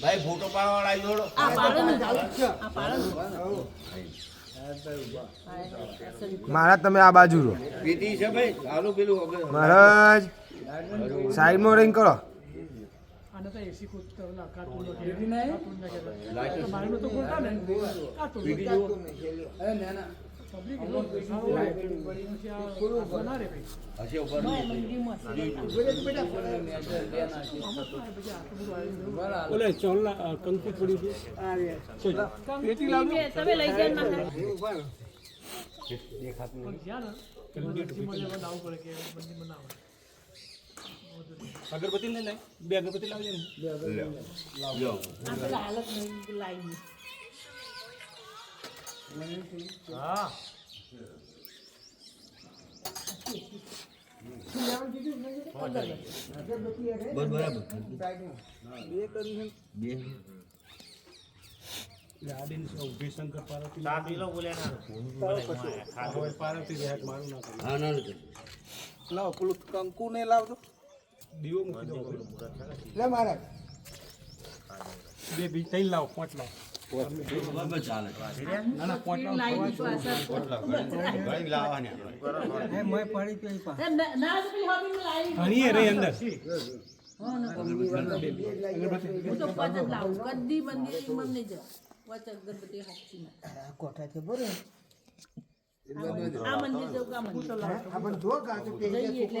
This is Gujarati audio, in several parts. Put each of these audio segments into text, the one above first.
ભાઈ મહારાજ તમે આ બાજુ રહો. મહારાજ સાઈડમાં રહીને કરો નો. હશે ઉપર. ઓલે ચોલા કંકુ પડ્યું છે. તમે લઈ ગયા ના પણ ને પડે અગરબત્તી લઈ બે અગરબત્તી લાવજે ને. લ્યો. આ પેલા હાલત નહીં લાવી હા. લાવો પેલું કંકુ ને લાવજો. દીવો મૂકી દો. બે બી ત્રણ લાવો પાંચ લાવો. લાવી પાછળ ઘણી લાવવાની આપણે. ના તો પેલી હોબી લાવી ઘણી એ રહી અંદર કદી મંદિર મન જવા આ મંદિર જઈએ એટલે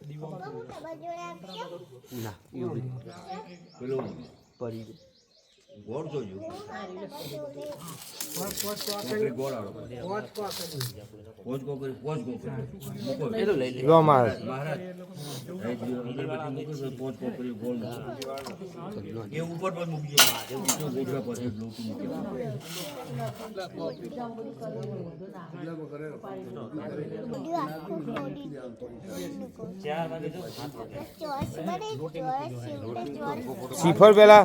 દીવ ટેકો પડી ગોળ જોજો. શ્રીફળ પેલા?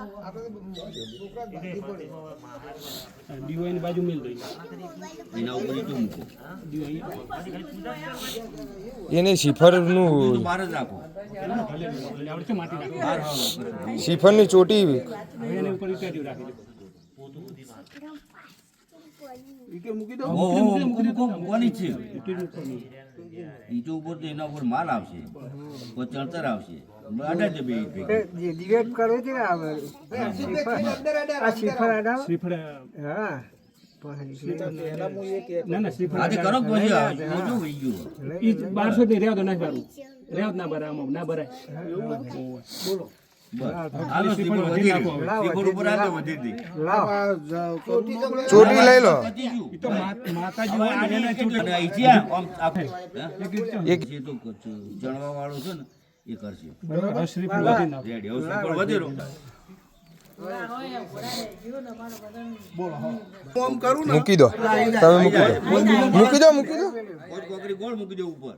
ઉકમણું. બાજુ એના એને શિફરનું બહાર જ રાખો ભલે એટલે આપણે શું માટી નાખો બહાર હા શ્રીફળની ચોટી હવે ઉપર તો એના ઉપર માલ આવશે ચણતર આવશે શ્રીફળ. ના ના શ્રીફળ આજે કરો કે પછી આ? જોજો વહી ગયું. ઈ બારસો થી રેવ તો ના ભરું રેવ ના ભરાય આમાં ના ભરાય. બસ. હાલો શ્રીફળ વધી રહ્યું. શ્રીફળ ઉપર હાલો વધી દી. ચોટી લઈ લો. ને. હે? એક જણવા વાળો છે ને એ કરશે મૂકી દો. તમે મૂકી દો. મૂકી દો મૂકી દો. કોઈ કોકરી ગોળ મૂકી દે ઉપર?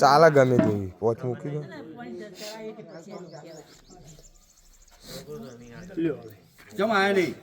ચાલે ગમે તેવી પોચ મૂકી દો. આયા નહીં